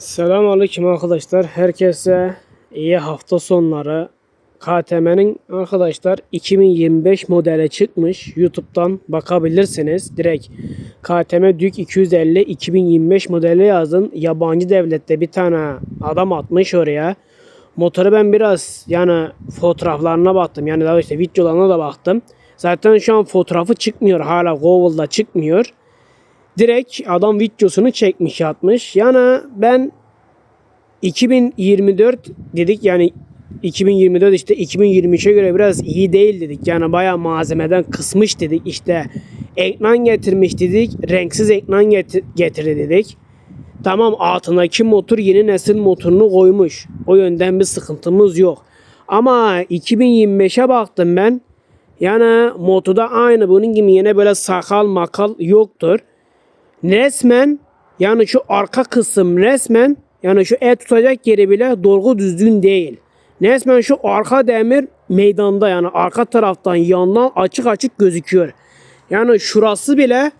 Selamünaleyküm arkadaşlar. Herkese iyi hafta sonları. KTM'nin arkadaşlar 2025 modele çıkmış. YouTube'dan bakabilirsiniz. Direkt KTM Duke 250 2025 modeli yazın. Yabancı devlette bir tane adam atmış oraya. Motoru ben biraz yani fotoğraflarına baktım. Yani daha işte videolarına da baktım. Zaten şu an fotoğrafı çıkmıyor. Hala Google'da çıkmıyor direkt adam videosunu çekmiş atmış. Yani ben 2024 dedik yani 2024 işte 2023'e göre biraz iyi değil dedik. Yani bayağı malzemeden kısmış dedik. İşte ekran getirmiş dedik. Renksiz ekran getir, getirdi dedik. Tamam altındaki motor yeni nesil motorunu koymuş. O yönden bir sıkıntımız yok. Ama 2025'e baktım ben. Yani motoda aynı bunun gibi yine böyle sakal makal yoktur resmen yani şu arka kısım resmen yani şu el tutacak yeri bile dolgu düzgün değil. Resmen şu arka demir meydanda yani arka taraftan yandan açık açık gözüküyor. Yani şurası bile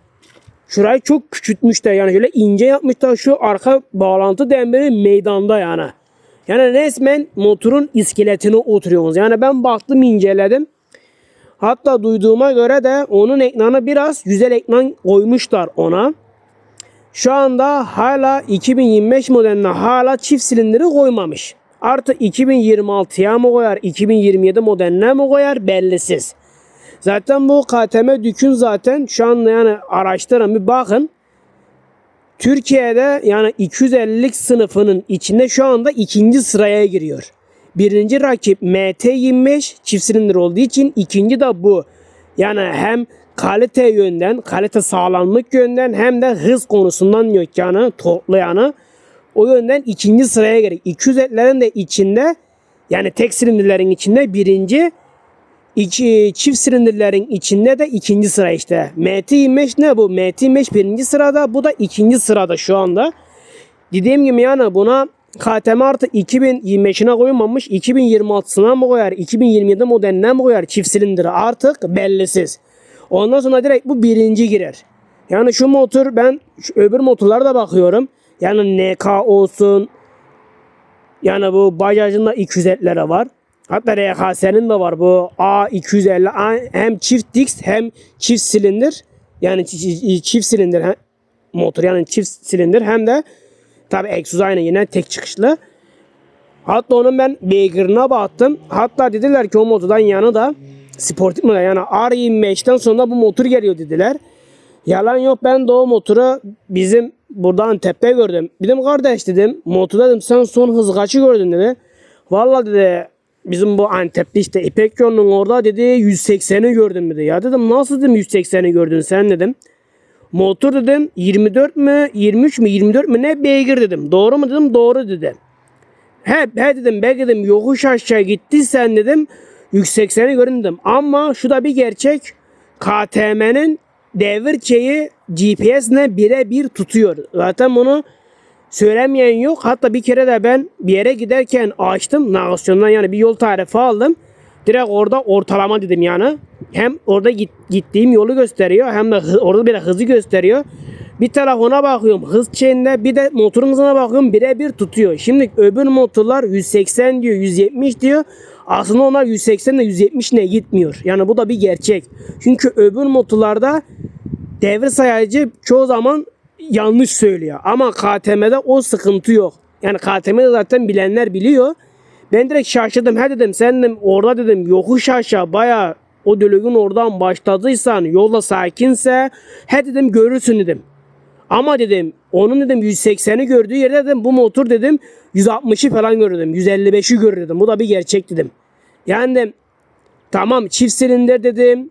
şurayı çok küçültmüşler yani şöyle ince yapmışlar şu arka bağlantı demiri meydanda yani. Yani resmen motorun iskeletine oturuyoruz. Yani ben baktım inceledim. Hatta duyduğuma göre de onun ekranı biraz güzel ekran koymuşlar ona. Şu anda hala 2025 modeline hala çift silindiri koymamış. Artı 2026'ya mı koyar, 2027 modeline mi koyar bellisiz. Zaten bu KTM Dük'ün zaten şu an yani araştırın bir bakın. Türkiye'de yani 250'lik sınıfının içinde şu anda ikinci sıraya giriyor. Birinci rakip MT25 çift silindir olduğu için ikinci de bu. Yani hem kalite yönden, kalite sağlamlık yönden hem de hız konusundan yani toplayanı o yönden ikinci sıraya gerek. 200'lerin de içinde yani tek silindirlerin içinde birinci, iki, çift silindirlerin içinde de ikinci sıra işte. MT25 ne bu? MT25 birinci sırada, bu da ikinci sırada şu anda. Dediğim gibi yani buna KTM artı 2025'ine koymamış, 2026'sına mı koyar, 2027 modeline mi koyar çift silindiri artık bellisiz. Ondan sonra direkt bu birinci girer. Yani şu motor ben şu öbür motorlara da bakıyorum. Yani NK olsun. Yani bu Bajaj'ın da 250'lere var. Hatta RKS'nin de var bu A250 hem çift disk hem çift silindir. Yani çift silindir motor yani çift silindir hem de tabi egzoz aynı yine tek çıkışlı. Hatta onun ben beygirine baktım. Hatta dediler ki o motordan yanı da sportif model yani R25'ten sonra bu motor geliyor dediler. Yalan yok ben de o motoru bizim burada Antep'te gördüm. Dedim kardeş dedim motor dedim sen son hız kaçı gördün dedi. Valla dedi bizim bu Antep'te işte İpek yolunun orada dedi 180'i gördüm dedi. Ya dedim nasıl dedim 180'i gördün sen dedim. Motor dedim 24 mü 23 mü 24 mü ne beygir dedim. Doğru mu dedim doğru dedi. He, he dedim belki dedim yokuş aşağı gittiysen dedim 180'i göründüm. Ama şu da bir gerçek. KTM'nin devir şeyi GPS'ne birebir tutuyor. Zaten bunu söylemeyen yok. Hatta bir kere de ben bir yere giderken açtım. Navigasyondan yani bir yol tarifi aldım. Direkt orada ortalama dedim yani. Hem orada git, gittiğim yolu gösteriyor hem de hı, orada bir de hızı gösteriyor. Bir telefona bakıyorum hız şeyinde bir de motorun bakıyorum birebir tutuyor. Şimdi öbür motorlar 180 diyor 170 diyor. Aslında onlar 180 ile 170 ne gitmiyor. Yani bu da bir gerçek. Çünkü öbür motorlarda devir sayacı çoğu zaman yanlış söylüyor. Ama KTM'de o sıkıntı yok. Yani KTM'de zaten bilenler biliyor. Ben direkt şaşırdım. He dedim sen dedim orada dedim yokuş aşağı baya o dölüğün oradan başladıysan yolda sakinse he dedim görürsün dedim. Ama dedim onun dedim 180'i gördüğü yerde dedim bu motor dedim 160'ı falan gördüm. 155'i görürdüm. Bu da bir gerçek dedim. Yani dedim, tamam çift silindir dedim.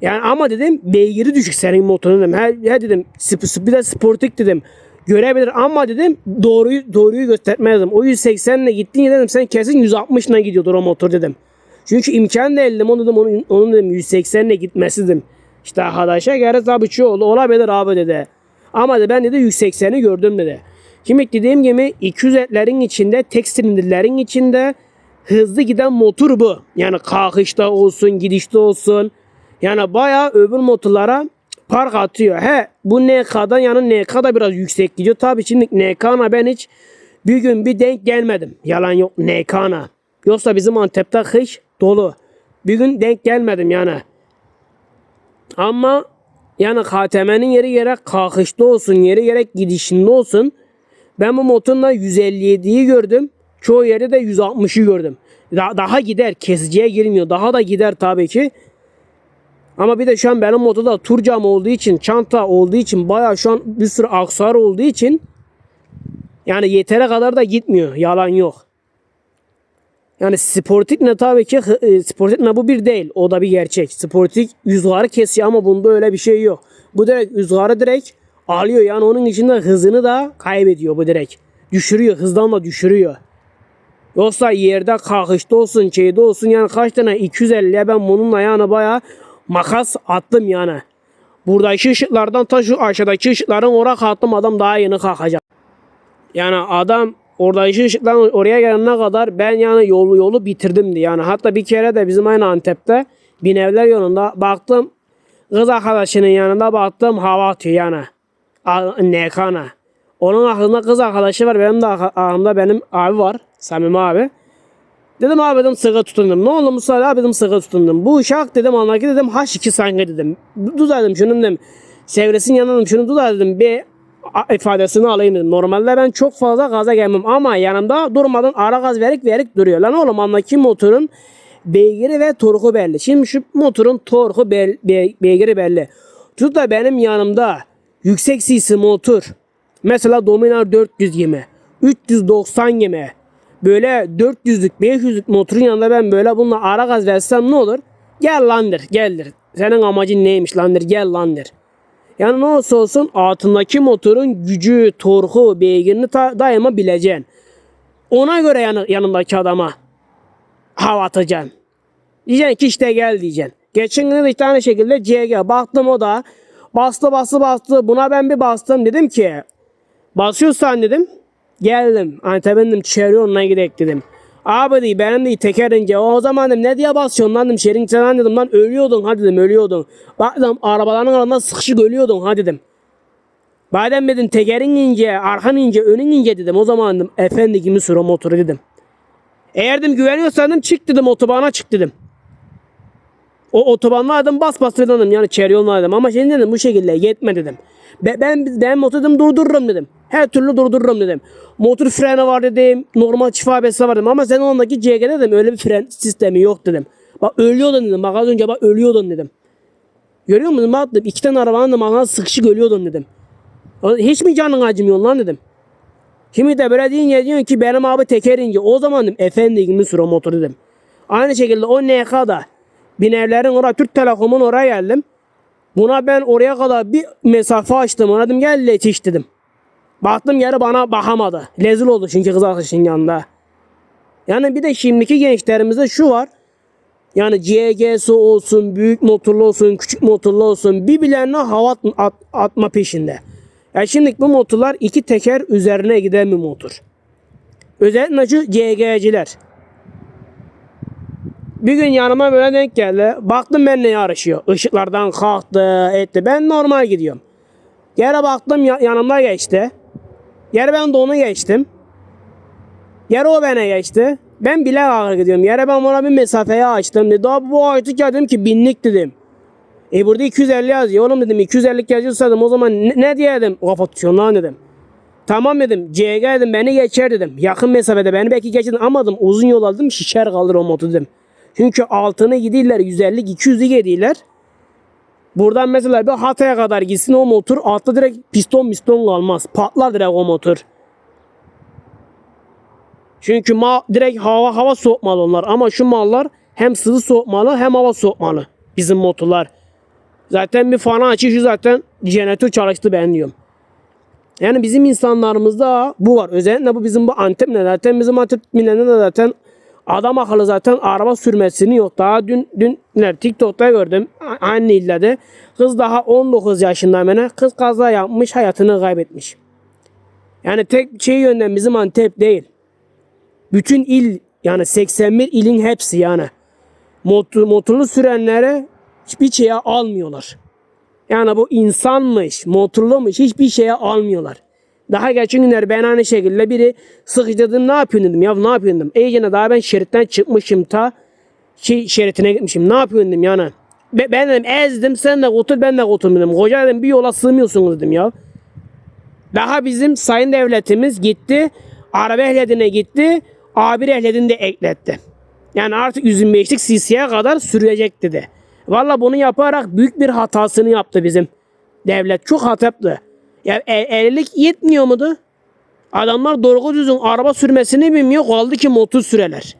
Yani ama dedim beygiri düşük senin motorun dedim. He, he dedim bir de sportik dedim. Görebilir ama dedim doğruyu doğruyu göstermezdim. O 180 ile gittin dedim sen kesin 160 ile gidiyordur o motor dedim. Çünkü imkan değil dedim onu dedim onun, onun dedim 180 ile gitmesi dedim. İşte arkadaşa göre tabii ki oldu olabilir abi dedi. Ama de ben dedi 180'i gördüm dedi. Şimdi dediğim gibi 200 etlerin içinde tek silindirlerin içinde hızlı giden motor bu. Yani kalkışta olsun gidişte olsun. Yani bayağı öbür motorlara park atıyor. He bu NK'dan yani NK biraz yüksek gidiyor. Tabii şimdi NK'na ben hiç bir gün bir denk gelmedim. Yalan yok NK'na. Yoksa bizim Antep'te kış dolu. Bir gün denk gelmedim yani. Ama yani KTM'nin yeri gerek kalkışta olsun, yeri gerek gidişinde olsun. Ben bu motorla 157'yi gördüm. Çoğu yerde de 160'ı gördüm. Daha, daha gider. Kesiciye girmiyor. Daha da gider tabii ki. Ama bir de şu an benim motorda tur cam olduğu için, çanta olduğu için bayağı şu an bir sürü aksar olduğu için yani yetere kadar da gitmiyor. Yalan yok. Yani sportik ne tabii ki e, sportik ne bu bir değil. O da bir gerçek. Sportik rüzgarı kesiyor ama bunda öyle bir şey yok. Bu direkt rüzgarı direkt alıyor. Yani onun içinde hızını da kaybediyor bu direkt. Düşürüyor. Hızdan da düşürüyor. Yoksa yerde kalkışta olsun, şeyde olsun yani kaç tane 250'ye ben bununla yani bayağı makas attım yani. Buradaki ışıklardan ta şu aşağıdaki ışıkların oraya kalktım adam daha yeni kalkacak. Yani adam oradaki ışıktan oraya gelene kadar ben yani yolu yolu bitirdim diye. Yani hatta bir kere de bizim aynı Antep'te Binevler yolunda baktım kız arkadaşının yanında baktım hava atıyor yani. Nekana. Onun aklında kız arkadaşı var. Benim de aklımda benim abi var. Samimi abi. Dedim abi dedim sıkı tutundum. Ne oldu Musa abi dedim sıkı tutundum. Bu uşak dedim anlaki dedim H2 sanki dedim. Duz dedim şunun dedim. Sevresinin yanına dedim şunu duz dedim bir ifadesini alayım dedim. Normalde ben çok fazla gaza gelmem ama yanımda durmadan ara gaz verip verip duruyor. Lan oğlum andaki motorun beygiri ve torku belli. Şimdi şu motorun torku bel, be- beygiri belli. Tut da benim yanımda yüksek sisi motor. Mesela Dominar 420, 390 Böyle 400'lük 500'lük motorun yanında ben böyle bununla ara gaz versem ne olur? Gel landır geldir. Senin amacın neymiş landır gel landır. Yani ne olursa olsun altındaki motorun gücü, torku, beygirini daima bileceksin. Ona göre yanı, yanındaki adama hava atacaksın. Diyeceksin ki işte gel diyeceksin. Geçen gün de işte aynı şekilde CG baktım o da bastı bastı bastı buna ben bir bastım dedim ki basıyorsan dedim geldim Antep'in dedim çevre yoluna gidelim dedim. Abi dedi benim de tekerince o zaman dedim ne diye basıyorsun lan dedim şerin sen dedim lan ölüyordun hadi dedim ölüyordun. Bak dedim arabaların arasında sıkışık ölüyordun hadi dedim. Badem dedim tekerin ince, arkan ince, önün ince dedim. O zaman dedim efendi gibi sür o motoru dedim. Eğer dedim güveniyorsan dedim çık dedim otobana çık dedim. O otobanla dedim bas bas dedim yani çevre yoluna dedim ama şimdi dedim bu şekilde yetme dedim. Ben, ben, ben motoru dedim durdururum dedim. Her türlü durdururum dedim. Motor freni var dedim. Normal çift ABS var dedim. Ama senin ondaki CG dedim öyle bir fren sistemi yok dedim. Bak ölüyordun dedim. Bak az önce bak ölüyordun dedim. Görüyor musun? Bak dedim. iki tane arabanın da makina sıkışık ölüyordun dedim. Hiç mi canın acımıyor lan dedim. Şimdi de böyle deyince diyorsun ki benim abi tekerince o zaman dedim efendi gibi sür o motor dedim. Aynı şekilde o NK'da binerlerin oraya Türk Telekom'un oraya geldim. Buna ben oraya kadar bir mesafe açtım. Ona dedim gel yetiş dedim. Baktım geri bana bakamadı. Lezil oldu çünkü kız arkadaşının yanında. Yani bir de şimdiki gençlerimizde şu var. Yani CGS olsun, büyük motorlu olsun, küçük motorlu olsun birbirlerine hava at- at- atma peşinde. Ya şimdi bu motorlar iki teker üzerine giden bir motor. Özellikle şu CG'ciler. Bir gün yanıma böyle denk geldi. Baktım benimle yarışıyor. Işıklardan kalktı, etti. Ben normal gidiyorum. Geri baktım ya- yanımda geçti. Geri ben de onu geçtim. Geri o bana geçti. Ben bile ağır gidiyorum. Yere ben ona bir mesafeye açtım. Dedi, Abi bu ya dedim ki binlik dedim. E burada 250 yazıyor. Oğlum dedim 250 yazıyorsa dedim o zaman ne, ne diye dedim. Kafa tutuyorsun lan dedim. Tamam dedim. CG dedim beni geçer dedim. Yakın mesafede beni belki geçer dedim. Ama dedim uzun yol aldım şişer kalır o motor dedim. Çünkü altını gidiyorlar 150 200'ü gidiyorlar. Buradan mesela bir Hatay'a kadar gitsin o motor altta direkt piston piston kalmaz. Patlar direkt o motor. Çünkü ma direkt hava hava soğutmalı onlar ama şu mallar hem sıvı soğutmalı hem hava soğutmalı bizim motorlar. Zaten bir fanı açışı zaten jeneratör çalıştı ben diyorum. Yani bizim insanlarımızda bu var. Özellikle bu bizim bu Antep'le zaten bizim Antep milletinde de zaten adam akıllı zaten araba sürmesini yok. Daha dün dünler TikTok'ta gördüm aynı illerde kız daha 19 yaşında mene kız kaza yapmış hayatını kaybetmiş. Yani tek şey yönden bizim Antep değil. Bütün il yani 81 ilin hepsi yani. Motor, motorlu sürenlere hiçbir şeye almıyorlar. Yani bu insanmış, motorluymuş hiçbir şeye almıyorlar. Daha geçen günler ben aynı şekilde biri sıkıştırdım ne yapıyorsun dedim ya ne yapıyorsun dedim. İyice daha ben şeritten çıkmışım ta şey şeritine gitmişim ne yapıyorsun dedim yani. Be- Ben dedim ezdim sen de otur ben de otur dedim. Koca dedim bir yola sığmıyorsunuz dedim ya. Daha bizim sayın devletimiz gitti. Araba ehliyetine gitti. A1 ehliyetini de ekletti. Yani artık 125'lik CC'ye kadar sürecek dedi. Valla bunu yaparak büyük bir hatasını yaptı bizim devlet. Çok hata. Ya e- evlilik yetmiyor mudu? Adamlar doğru düzgün araba sürmesini bilmiyor. Kaldı ki motor süreler.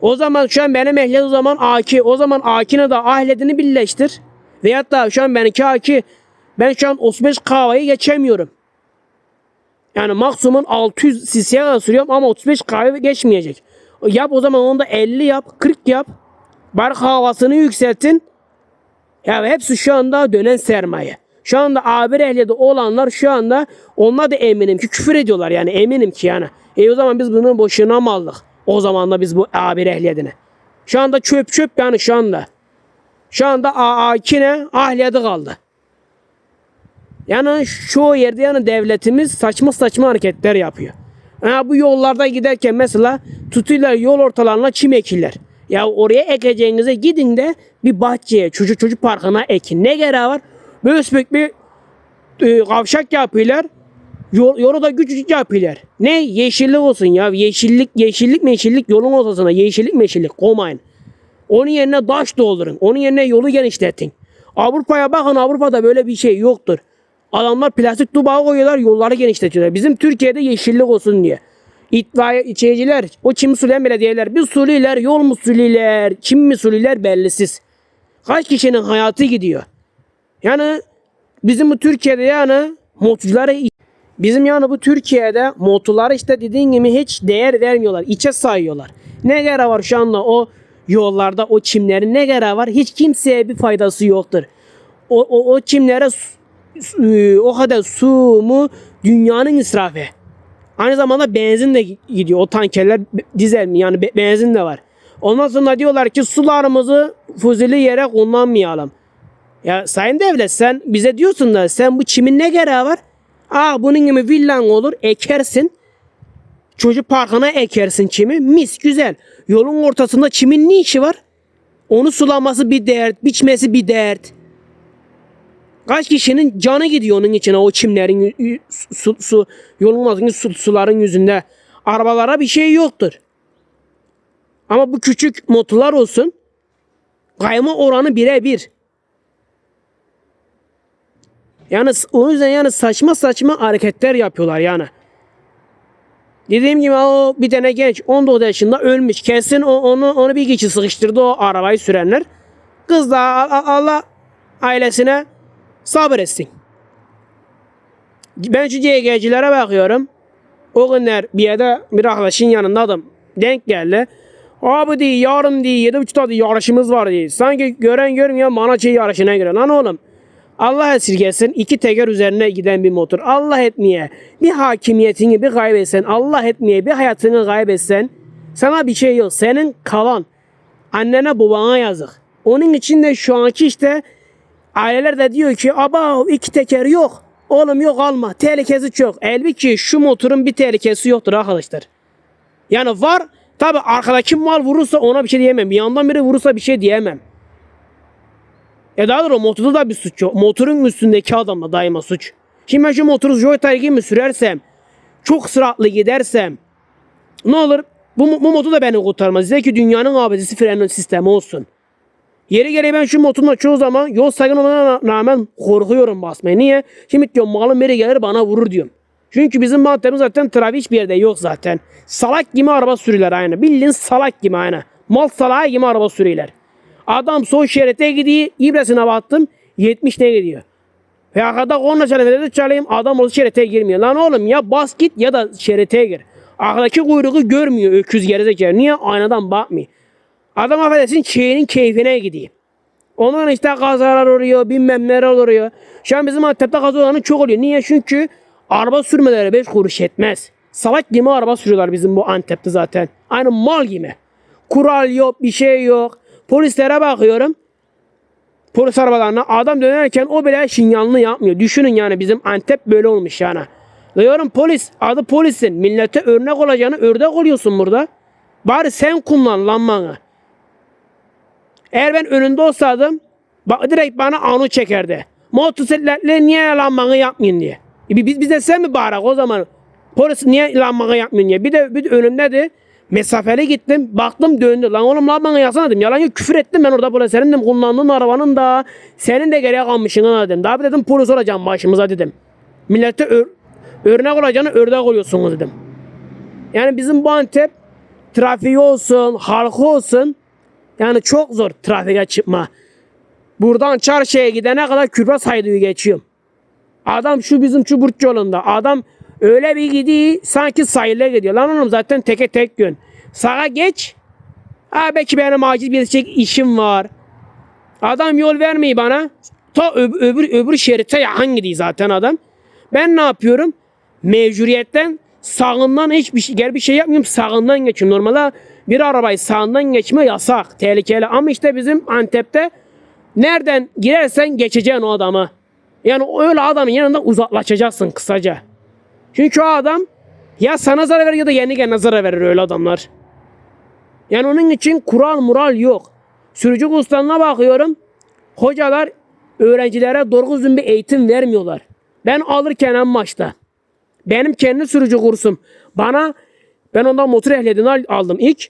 O zaman şu an benim ehliyet o zaman A2. O zaman A2'ne de A ehliyetini birleştir. Veyahut da şu an benimki A2. Ben şu an 35 kahveyi geçemiyorum. Yani maksimum 600 cc'ye kadar sürüyorum ama 35 kahve geçmeyecek. Yap o zaman onu da 50 yap, 40 yap. Bari havasını yükseltin. Ya hepsi şu anda dönen sermaye. Şu anda A1 ehliyeti olanlar şu anda onlar da eminim ki küfür ediyorlar yani eminim ki yani. E o zaman biz bunu boşuna mı aldık? O zaman da biz bu A1 ehliyetini. Şu anda çöp çöp yani şu anda. Şu anda A2 ne? Ahliyeti kaldı. Yani şu yerde yani devletimiz saçma saçma hareketler yapıyor. Ha, bu yollarda giderken mesela tutuyorlar yol ortalarına çim ekirler. Ya oraya ekeceğinize gidin de bir bahçeye çocuk çocuk parkına ekin. Ne gereği var? Böyle bir e, kavşak yapıyorlar. Yol, yolu da küçücük yapıyorlar. Ne? Yeşillik olsun ya. Yeşillik, yeşillik meşillik yolun ortasına. Yeşillik meşillik koymayın. Onun yerine taş doldurun. Onun yerine yolu genişletin. Avrupa'ya bakın Avrupa'da böyle bir şey yoktur. Adamlar plastik dubağı koyuyorlar yolları genişletiyorlar. Bizim Türkiye'de yeşillik olsun diye. İtfaiye içeceğiler, o çim sulayan belediyeler, bir suluyorlar, yol mu suluyorlar, çim mi suluyorlar bellisiz. Kaç kişinin hayatı gidiyor. Yani bizim bu Türkiye'de yani motorculara bizim yani bu Türkiye'de motorlara işte dediğin gibi hiç değer vermiyorlar. içe sayıyorlar. Ne gereği var şu anda o yollarda o çimlerin ne gereği var? Hiç kimseye bir faydası yoktur. O, o, o çimlere e, o kadar su mu dünyanın israfı. Aynı zamanda benzin de gidiyor. O tankerler dizel mi? Yani be- benzin de var. Ondan sonra diyorlar ki sularımızı fuzili yere kullanmayalım. Ya sayın devlet sen bize diyorsun da sen bu çimin ne gereği var? Aa bunun gibi villan olur ekersin. Çocuk parkına ekersin çimi. Mis güzel. Yolun ortasında çimin ne işi var? Onu sulaması bir dert, biçmesi bir dert. Kaç kişinin canı gidiyor onun içine o çimlerin su, su yolun altındaki su, suların yüzünde. Arabalara bir şey yoktur. Ama bu küçük motorlar olsun kayma oranı birebir. Yani o yüzden yani saçma saçma hareketler yapıyorlar yani. Dediğim gibi o bir tane genç 19 yaşında ölmüş. Kesin o, onu onu bir kişi sıkıştırdı o arabayı sürenler. Kız da Allah ailesine sabır etsin. Ben şu CG'cilere bakıyorum. O günler bir yerde bir arkadaşın yanında adam denk geldi. Abi diye yarın diye yedi buçukta diye yarışımız var diye. Sanki gören görmüyor şey yarışına giren. Lan oğlum Allah esirgesin iki teker üzerine giden bir motor. Allah etmeye bir hakimiyetini bir kaybetsen, Allah etmeye bir hayatını kaybetsen sana bir şey yok. Senin kalan annene babana yazık. Onun için de şu anki işte aileler de diyor ki aba iki teker yok. Oğlum yok alma. Tehlikesi çok. Elbette şu motorun bir tehlikesi yoktur arkadaşlar. Yani var tabi arkadaki mal vurursa ona bir şey diyemem. Bir yandan biri vurursa bir şey diyemem. E daha doğrusu motorda da bir suç yok. Motorun üstündeki adamla daima suç. Şimdi ben şu motoru joytay gibi sürersem, çok süratli gidersem ne olur? Bu, bu motor da beni kurtarmaz. Size ki dünyanın abidesi fren sistemi olsun. Yeri gereği ben şu motorla çoğu zaman yol saygın olana rağmen korkuyorum basmaya. Niye? Şimdi diyorum malım biri gelir bana vurur diyorum. Çünkü bizim mantığımız zaten trafik hiçbir yerde yok zaten. Salak gibi araba sürüyorlar aynı. Bildiğin salak gibi aynı. Mal salağı gibi araba sürüyorlar. Adam sol şerite gidiyor. İbresine battım. 70 ne gidiyor. Ve arkada onunla çalayım, çalayım. Adam o şerite girmiyor. Lan oğlum ya bas git ya da şerite gir. Arkadaki kuyruğu görmüyor öküz gerizekalı. Niye? Aynadan bakmıyor. Adam affedersin şeyinin keyfine gidiyor. Ondan işte kazalar oluyor, bilmem neler oluyor. Şu an bizim Antep'te kaza olanı çok oluyor. Niye? Çünkü araba sürmeleri 5 kuruş etmez. Salak gibi araba sürüyorlar bizim bu Antep'te zaten. Aynı mal gibi. Kural yok, bir şey yok. Polislere bakıyorum. polis arabalarına adam dönerken o bile şinyanlı yapmıyor. Düşünün yani bizim Antep böyle olmuş yani. Diyorum polis adı polisin millete örnek olacağını ördek oluyorsun burada. Bari sen kullan lanmanı. Eğer ben önünde olsaydım bak direkt bana anu çekerdi. Motosikletle niye lanmanı yapmayın diye. E biz, biz de sen mi bağırak o zaman? Polis niye lanmanı yapmıyorsun diye. Bir de, bir de önümdeydi. Mesafeli gittim. Baktım döndü. Lan oğlum lan bana yazsana dedim. Yalan yok küfür ettim ben orada polis. Senin dedim kullandığın arabanın da senin de geriye kalmışsın ha dedim. Daha bir dedim polis olacağım başımıza dedim. Millete ör- örnek olacağını ördek oluyorsunuz dedim. Yani bizim bu Antep trafiği olsun, halkı olsun yani çok zor trafiğe çıkma. Buradan çarşıya gidene kadar Kübra Saydığı geçiyorum. Adam şu bizim Çuburç yolunda. Adam öyle bir gidiyor sanki sahile gidiyor. Lan oğlum zaten teke tek gün. Sağa geç. Ha belki benim acil bir şey işim var. Adam yol vermiyor bana. Ta öb- öbür, öbür şerite yakın gidiyor zaten adam. Ben ne yapıyorum? Mecburiyetten sağından hiçbir şey, gel bir şey yapmıyorum sağından geçiyorum. Normalde bir arabayı sağından geçme yasak, tehlikeli. Ama işte bizim Antep'te nereden girersen geçeceksin o adamı. Yani öyle adamın yanında uzaklaşacaksın kısaca. Çünkü o adam ya sana zarar verir ya da yeni kendine zarar verir öyle adamlar. Yani onun için kural mural yok. Sürücü kurslarına bakıyorum. Hocalar öğrencilere doğru düzgün bir eğitim vermiyorlar. Ben alırken en başta. Benim kendi sürücü kursum. Bana ben ondan motor ehliyetini al- aldım ilk.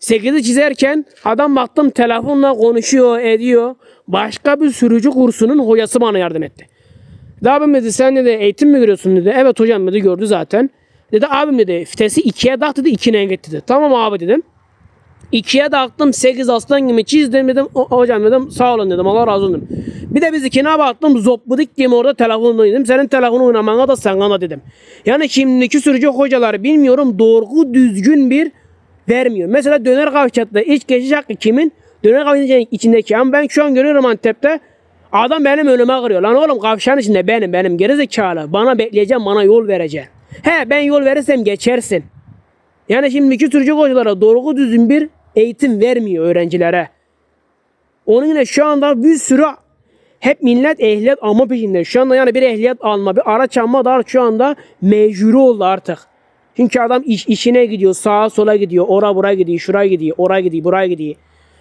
8'i çizerken adam baktım telefonla konuşuyor ediyor. Başka bir sürücü kursunun hocası bana yardım etti. Dedi abim dedi sen dedi eğitim mi görüyorsun dedi. Evet hocam dedi gördü zaten. Dedi abim dedi fitesi ikiye dak dedi ikine git dedi. Tamam abi dedim. İkiye dağıttım 8 aslan gibi çizdim dedim. "O- Hocam dedim sağ olun dedim Allah razı olsun dedim. Bir de biz ikine baktım zopbudik diye orada telefonla dedim. Senin telefonu oynamana da sana da dedim. Yani şimdiki sürücü hocaları bilmiyorum doğru düzgün bir vermiyor. Mesela döner kavşakta iç geçiş hakkı kimin? Döner kavşağın içindeki. Ama ben şu an görüyorum Antep'te adam benim önüme kırıyor. Lan oğlum kavşağın içinde benim benim gerizekalı. Bana bekleyeceğim bana yol vereceksin. He ben yol verirsem geçersin. Yani şimdiki sürücü hocalara doğru düzgün bir eğitim vermiyor öğrencilere. Onun yine şu anda bir sürü hep millet ehliyet alma peşinde. Şu anda yani bir ehliyet alma, bir araç alma da şu anda mecburi oldu artık. Çünkü adam iş, işine gidiyor, sağa sola gidiyor, ora buraya gidiyor, şuraya gidiyor, oraya gidiyor, buraya gidiyor.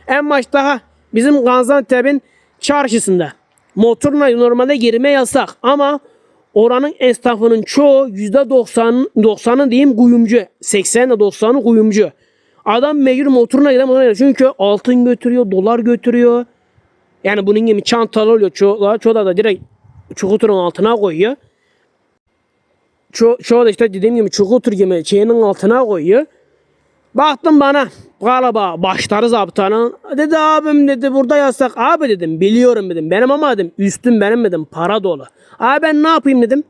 En başta bizim Gaziantep'in çarşısında motorla normalde girme yasak ama oranın esnafının çoğu yüzde doksan, doksanı diyeyim kuyumcu. 80 ile 90'ı kuyumcu. Adam mecbur motoruna gider. Çünkü altın götürüyor, dolar götürüyor. Yani bunun gibi çantalı oluyor. Çoğu, çoğu da direkt çukurun altına koyuyor. Ço çoğu da işte dediğim gibi çukur gibi şeyinin altına koyuyor. Baktım bana galiba başları zaptanın. Dedi abim dedi burada yasak. Abi dedim biliyorum dedim. Benim ama dedim üstüm benim dedim para dolu. Abi ben ne yapayım dedim.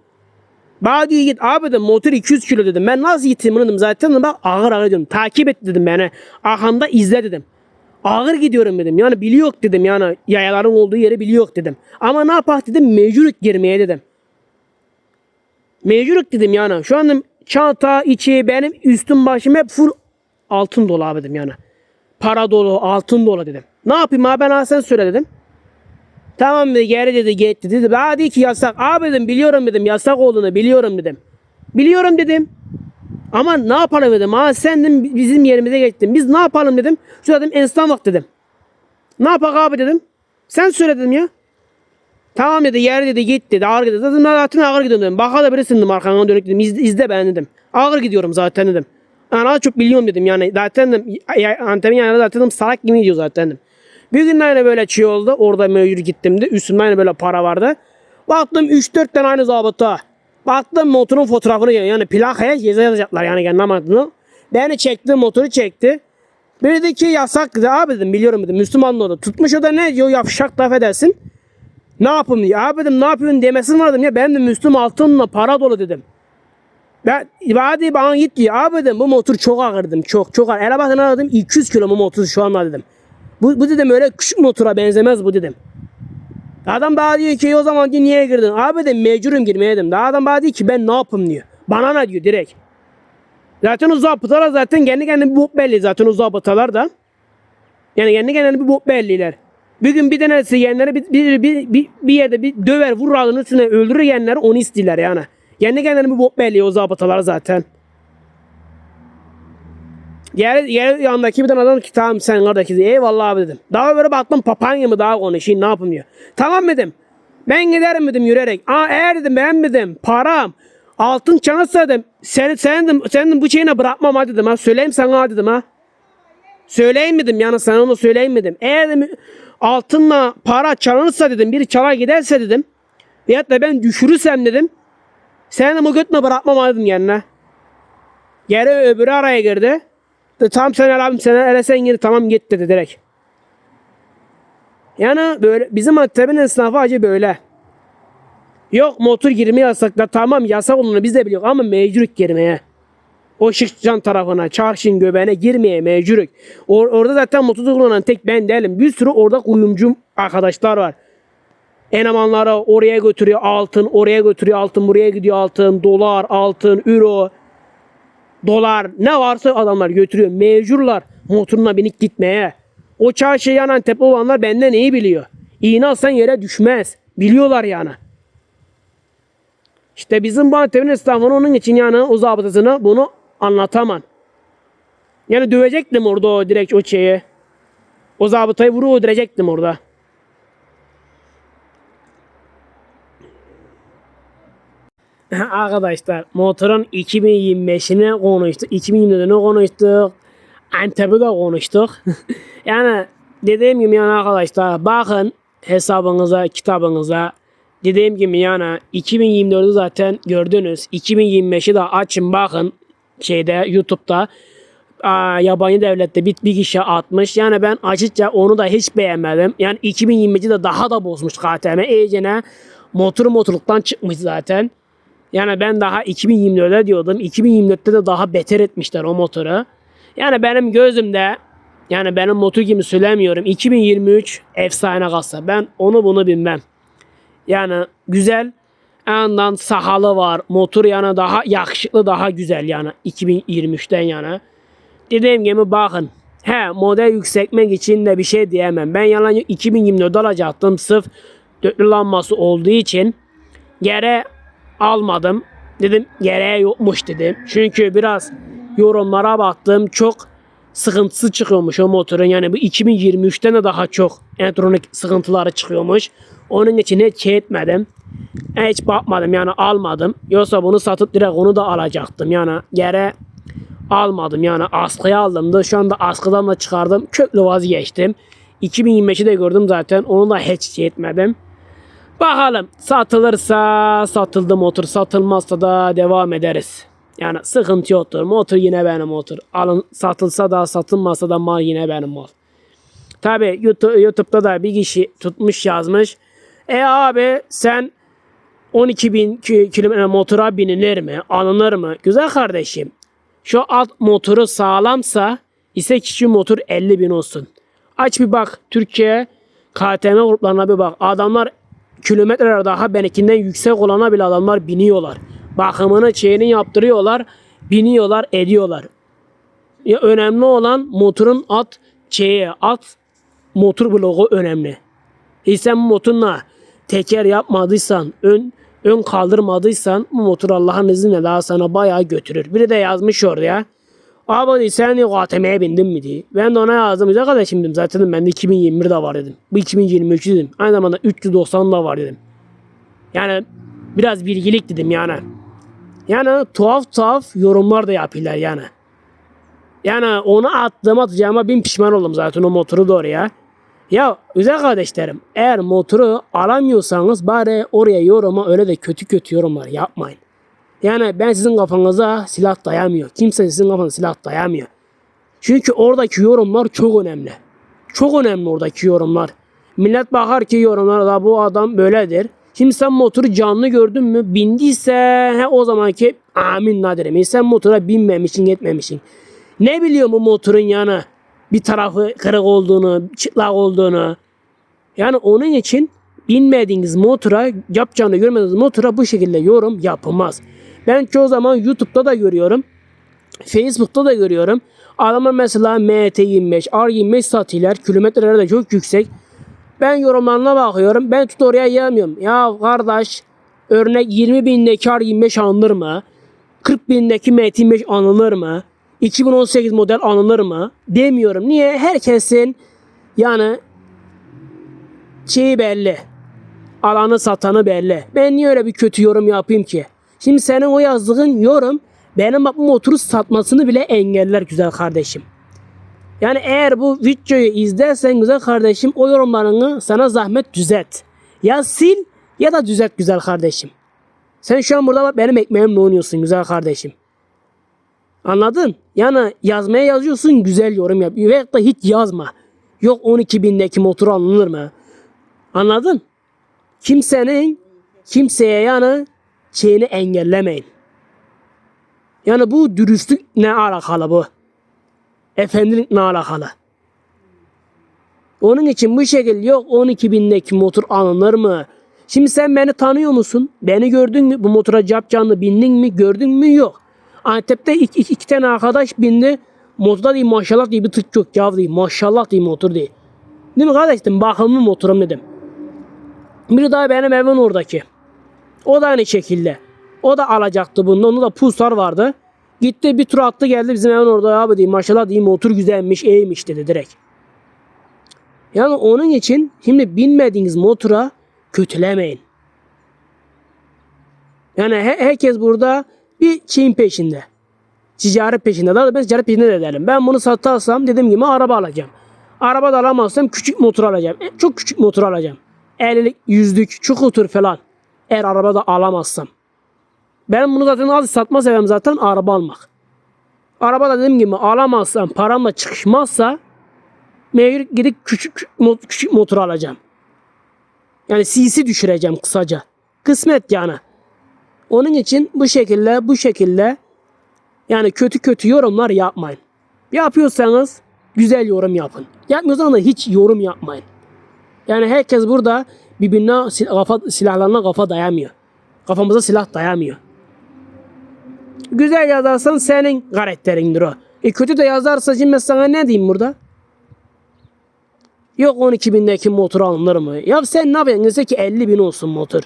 Bana git abi dedim motor 200 kilo dedim. Ben nasıl gittim dedim zaten dedim, bak ağır ağır dedim. Takip et dedim beni. Arkamda izle dedim. Ağır gidiyorum dedim. Yani biliyor dedim yani yayaların olduğu yeri biliyor dedim. Ama ne yapak dedim mecbur girmeye dedim. Mecbur dedim yani. Şu anda çanta içi benim üstüm başım hep full altın dolu abi dedim yani. Para dolu, altın dolu dedim. Ne yapayım abi ben sen söyle dedim. Tamam dedi geri dedi git dedi. dedi. Hadi ki yasak. Abi dedim biliyorum dedim yasak olduğunu biliyorum dedim. Biliyorum dedim. Ama ne yapalım dedim. Ha sen dedim bizim yerimize geçtin. Biz ne yapalım dedim. Enstitüden bak dedim. Ne yapak abi dedim. Sen söyle dedim ya. Tamam dedi yer dedi git dedi ağır gidiyor. Zaten ben zaten ağır gidiyorum dedim. Baka da birisin dedim dönük dedim. İzle, izle ben dedim. Ağır gidiyorum zaten dedim. Yani az çok biliyorum dedim yani. Zaten dedim Antep'in yanında zaten dedim salak gibi gidiyor zaten dedim. Bir gün yine böyle çiğ oldu. Orada mecbur gittim de. Üstümde yine böyle para vardı. Baktım 3-4 tane aynı zabıta. Baktım motorun fotoğrafını yani plakaya ceza yazacaklar yani kendi amadını. Beni çekti motoru çekti. Bir dedi ki yasak dedi. Abi dedim biliyorum dedim. Müslüman da o da. Tutmuş o da ne diyor yapışak laf edersin. Ne yapayım diyor. Abi dedim ne yapıyorsun demesin var dedim ya. Ben de Müslüm altınla para dolu dedim. Ben hadi bana git diyor. Abi dedim bu motor çok ağır dedim. Çok çok ağır. Ele bakın dedim 200 kilo bu motor şu anda dedim. Bu, bu dedim öyle küçük motora benzemez bu dedim. Adam bana diyor ki o zaman diyor, niye girdin? Abi dedim mecburum girmeye dedim. Daha adam bana diyor ki ben ne yapayım diyor. Bana ne diyor direkt. Zaten o zabıtalar zaten kendi kendine bir bok belli zaten o zabıtalar da. Yani kendi kendine bir bok belliler. Bir gün bir tanesi yeğenleri bir, bir, bir, bir, bir yerde bir döver vurur alın üstüne öldürür yeğenleri onu istiyorlar yani. Kendi kendilerine bir bok belli o zabıtalar zaten. Yer, yer yanındaki bir tane adam ki tamam sen kardeşiz. Eyvallah abi dedim. Daha böyle baktım papanya mı daha konuşayım ne yapayım diyor. Tamam dedim. Ben giderim dedim yürüyerek. Aa eğer dedim ben dedim param altın çanası dedim. Sen, sen, dedim, sen dedim, bu şeyine bırakmam ha dedim ha. Söyleyeyim sana ha dedim ha. Söyleyeyim dedim yani sana onu söyleyeyim dedim. Eğer dedim, altınla para çalınırsa dedim biri çala giderse dedim. Veyahut da ben düşürürsem dedim. Sen de bu götüne bırakmam ha dedim yanına. Geri öbürü araya girdi. De, tamam sen abim sen ele sen gir tamam git dedi direkt. Yani böyle bizim Antep'in esnafı acı böyle. Yok motor girmeyi yasaklar tamam yasak olduğunu biz de biliyoruz ama mecburuk girmeye. O Şıkcan tarafına, çarşın göbeğine girmeye mecburuk. Or- orada zaten motor kullanan tek ben değilim. Bir sürü orada kuyumcu arkadaşlar var. Enemanları oraya götürüyor altın, oraya götürüyor altın, buraya gidiyor altın, dolar, altın, euro, dolar ne varsa adamlar götürüyor. Mecburlar motoruna binip gitmeye. O çarşı yanan tepe olanlar benden iyi biliyor. İğne alsan yere düşmez. Biliyorlar yani. İşte bizim bu Antep'in esnafını onun için yani o zabıtasını bunu anlatamam. Yani dövecektim orada o direkt o şeyi. O zabıtayı vurup öldürecektim orada. Arkadaşlar motorun 2025'ini konuştuk. 2024'ünü konuştuk. Antep'i de konuştuk. yani dediğim gibi yani arkadaşlar bakın hesabınıza, kitabınıza. Dediğim gibi yani 2024'ü zaten gördünüz. 2025'i de açın bakın şeyde YouTube'da. Aa, yabancı devlette bir, bir kişi atmış. Yani ben açıkça onu da hiç beğenmedim. Yani 2022'de de daha da bozmuş KTM. İyicene motor motorluktan çıkmış zaten. Yani ben daha 2024'de diyordum. 2024'te de daha beter etmişler o motoru. Yani benim gözümde yani benim motor gibi söylemiyorum. 2023 efsane kasa. Ben onu bunu bilmem. Yani güzel. Yandan sahalı var. Motor yani daha yakışıklı daha güzel yani 2023'ten yana. Dediğim gibi bakın. He model yükseltmek için de bir şey diyemem. Ben yalan 2024 alacaktım sırf dörtlü lambası olduğu için. Gere almadım. Dedim gereği yokmuş dedim. Çünkü biraz yorumlara baktım çok sıkıntısı çıkıyormuş o motorun. Yani bu 2023'ten de daha çok elektronik sıkıntıları çıkıyormuş. Onun için hiç şey etmedim. Hiç bakmadım yani almadım. Yoksa bunu satıp direkt onu da alacaktım. Yani gere almadım yani askıya aldım da şu anda askıdan da çıkardım. Köklü vazgeçtim. 2025'i de gördüm zaten. Onu da hiç şey etmedim. Bakalım satılırsa satıldı motor satılmazsa da devam ederiz. Yani sıkıntı yoktur. Motor yine benim motor. Alın satılsa da satılmazsa da mal yine benim mal. Tabi YouTube, YouTube'da da bir kişi tutmuş yazmış. E abi sen 12 bin ki- kilometre motora binilir mi? Alınır mı? Güzel kardeşim. Şu alt motoru sağlamsa ise kişi motor 50 bin olsun. Aç bir bak Türkiye KTM gruplarına bir bak. Adamlar kilometreler daha benimkinden yüksek olana bile adamlar biniyorlar. Bakımını şeyini yaptırıyorlar. Biniyorlar ediyorlar. Ya önemli olan motorun at şeyi at motor bloğu önemli. E sen motorla teker yapmadıysan, ön ön kaldırmadıysan bu motor Allah'ın izniyle daha sana bayağı götürür. Biri de yazmış oraya. Abi dedi, sen diyor ATM'ye bindin mi diye. Ben de ona yazdım. Güzel kardeşim dedim. Zaten dedim, bende 2021 de var dedim. Bu 2023 dedim. Aynı zamanda 390 da var dedim. Yani biraz bilgilik dedim yani. Yani tuhaf tuhaf yorumlar da yapıyorlar yani. Yani onu attığım atacağıma bin pişman oldum zaten o motoru da oraya. Ya güzel kardeşlerim eğer motoru alamıyorsanız bari oraya yoruma öyle de kötü kötü yorumlar yapmayın. Yani ben sizin kafanıza silah dayamıyor. Kimse sizin kafanıza silah dayamıyor. Çünkü oradaki yorumlar çok önemli. Çok önemli oradaki yorumlar. Millet bakar ki yorumlarda bu adam böyledir. Şimdi sen motoru canlı gördün mü? Bindiyse he, o zamanki amin. E Sen motora binmemişsin etmemişsin. Ne biliyor bu motorun yanı? Bir tarafı kırık olduğunu, çıtlak olduğunu. Yani onun için binmediğiniz motora, yapacağını görmediğiniz motora bu şekilde yorum yapılmaz. Ben çoğu zaman YouTube'da da görüyorum. Facebook'ta da görüyorum. Adamlar mesela MT25, R25 satıyorlar. Kilometreleri de çok yüksek. Ben yorumlarına bakıyorum. Ben tut oraya yiyemiyorum. Ya kardeş örnek 20 bindeki R25 alınır mı? 40 bindeki MT25 alınır mı? 2018 model alınır mı? Demiyorum. Niye? Herkesin yani şeyi belli. Alanı satanı belli. Ben niye öyle bir kötü yorum yapayım ki? Şimdi senin o yazdığın yorum benim bu motoru satmasını bile engeller güzel kardeşim. Yani eğer bu videoyu izlersen güzel kardeşim o yorumlarını sana zahmet düzelt. Ya sil ya da düzelt güzel kardeşim. Sen şu an burada bak benim ekmeğimle oynuyorsun güzel kardeşim. Anladın? Yani yazmaya yazıyorsun güzel yorum yap. Ve da hiç yazma. Yok 12 bindeki motor alınır mı? Anladın? Kimsenin kimseye yani şeyini engellemeyin. Yani bu dürüstlük ne alakalı bu? Efendilik ne alakalı? Onun için bu şekilde yok 12 bindeki motor alınır mı? Şimdi sen beni tanıyor musun? Beni gördün mü? Bu motora cap canlı bindin mi? Gördün mü? Yok. Antep'te iki, iki, iki tane arkadaş bindi. Motorda değil maşallah diye bir tık yok. Yav değil maşallah diye motor değil. Değil mi kardeşim? Bakımlı motorum dedim. Biri daha benim evin oradaki. O da aynı şekilde. O da alacaktı bunu. Onda da pulsar vardı. Gitti bir tur attı geldi bizim evin orada abi diyeyim maşallah diyeyim motor güzelmiş iyiymiş dedi direkt. Yani onun için şimdi binmediğiniz motora kötülemeyin. Yani he- herkes burada bir şeyin peşinde. Ticaret peşinde. Daha da ben ticaret peşinde de derim. Ben bunu satarsam dediğim gibi araba alacağım. Araba da alamazsam küçük motor alacağım. E, Çok küçük motor alacağım. 50'lik, yüzlük, çukutur falan. Eğer araba da alamazsam. Ben bunu zaten az satma sebebim zaten araba almak. Araba da dediğim gibi alamazsam, paramla çıkışmazsa mecbur gidip küçük, küçük motor alacağım. Yani CC düşüreceğim kısaca. Kısmet yani. Onun için bu şekilde bu şekilde yani kötü kötü yorumlar yapmayın. Yapıyorsanız güzel yorum yapın. Yapmıyorsanız da hiç yorum yapmayın. Yani herkes burada birbirine sil- kafa, silahlarına kafa dayamıyor. Kafamıza silah dayamıyor. Güzel yazarsan senin karakterindir o. E kötü de yazarsa şimdi sana ne diyeyim burada? Yok 12 bindeki motor alınır mı? Ya sen ne? Dese ki 50 bin olsun motor.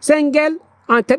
Sen gel Antep